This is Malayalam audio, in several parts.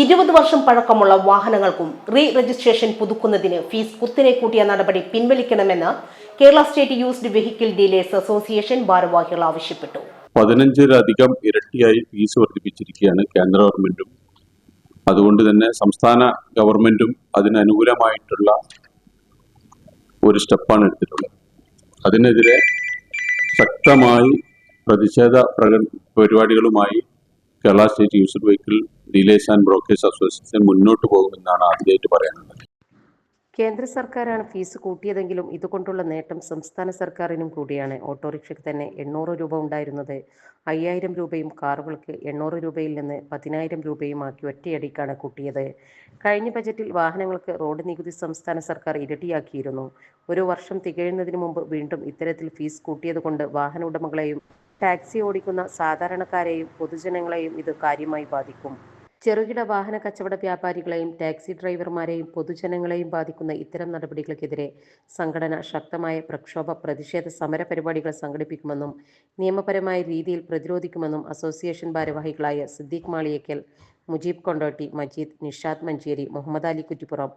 ഇരുപത് വർഷം പഴക്കമുള്ള വാഹനങ്ങൾക്കും റീ രജിസ്ട്രേഷൻ പുതുക്കുന്നതിന് ഫീസ് കുത്തിനെ കൂട്ടിയ നടപടി പിൻവലിക്കണമെന്ന് Kerala state used vehicle dealers association ഭാരവാഹികൾ ആവശ്യപ്പെട്ടു. പതിനഞ്ചിലധികം ഇരട്ടിയായി ഫീസ് വർദ്ധിപ്പിച്ചിരിക്കുകയാണ് കേന്ദ്ര ഗവൺമെന്റും. അതുകൊണ്ട് തന്നെ സംസ്ഥാന ഗവൺമെന്റും അതിനനുകൂലമായിട്ടുള്ള ഒരു സ്റ്റെപ്പാണ് എടുത്തിട്ടുള്ളത്. അതിനെതിരെ ശക്തമായി പ്രതിഷേധ പ്രക പരിപാടികളുമായി Kerala state used vehicle dealers and brokers association മുന്നോട്ട് പോകുമെന്നാണ് ആദ്യമായിട്ട് പറയാനുള്ളത് കേന്ദ്ര സർക്കാരാണ് ഫീസ് കൂട്ടിയതെങ്കിലും ഇതുകൊണ്ടുള്ള നേട്ടം സംസ്ഥാന സർക്കാരിനും കൂടിയാണ്. ഓട്ടോറിക്ഷയ്ക്ക് തന്നെ എണ്ണൂറ് രൂപ ഉണ്ടായിരുന്നത്. അയ്യായിരം രൂപയും കാറുകൾക്ക് എണ്ണൂറ് രൂപയിൽ നിന്ന് പതിനായിരം രൂപയുമാക്കി ഒറ്റയടിക്കാണ് കൂട്ടിയത്. കഴിഞ്ഞ ബജറ്റിൽ വാഹനങ്ങൾക്ക് റോഡ് നികുതി സംസ്ഥാന സർക്കാർ ഇരട്ടിയാക്കിയിരുന്നു. ഒരു വർഷം തികയുന്നതിന് മുമ്പ് വീണ്ടും ഇത്തരത്തിൽ ഫീസ് കൂട്ടിയതുകൊണ്ട് വാഹന ഉടമകളെയും ടാക്സി ഓടിക്കുന്ന സാധാരണക്കാരെയും പൊതുജനങ്ങളെയും ഇത് കാര്യമായി ബാധിക്കും. ചെറുകിട വാഹന കച്ചവട വ്യാപാരികളെയും ടാക്സി ഡ്രൈവർമാരെയും പൊതുജനങ്ങളെയും ബാധിക്കുന്ന ഇത്തരം നടപടികൾക്കെതിരെ സംഘടന ശക്തമായ പ്രക്ഷോഭ പ്രതിഷേധ സമര പരിപാടികൾ സംഘടിപ്പിക്കുമെന്നും നിയമപരമായ രീതിയിൽ പ്രതിരോധിക്കുമെന്നും അസോസിയേഷൻ ഭാരവാഹികളായ സിദ്ദീഖ് മാളിയക്കൽ മുജീബ് കൊണ്ടോട്ടി മജീദ് നിഷാദ് മഞ്ചേരി മുഹമ്മദ് അലി കുറ്റിപ്പുറം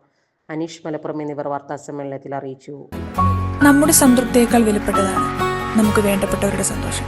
അനീഷ് മലപ്പുറം എന്നിവർ വാർത്താ സമ്മേളനത്തിൽ അറിയിച്ചു. നമ്മുടെ സംതൃപ്തിയേക്കാൾ വിലപ്പെട്ടതാണ് നമുക്ക് വേണ്ടപ്പെട്ടവരുടെ സന്തോഷം.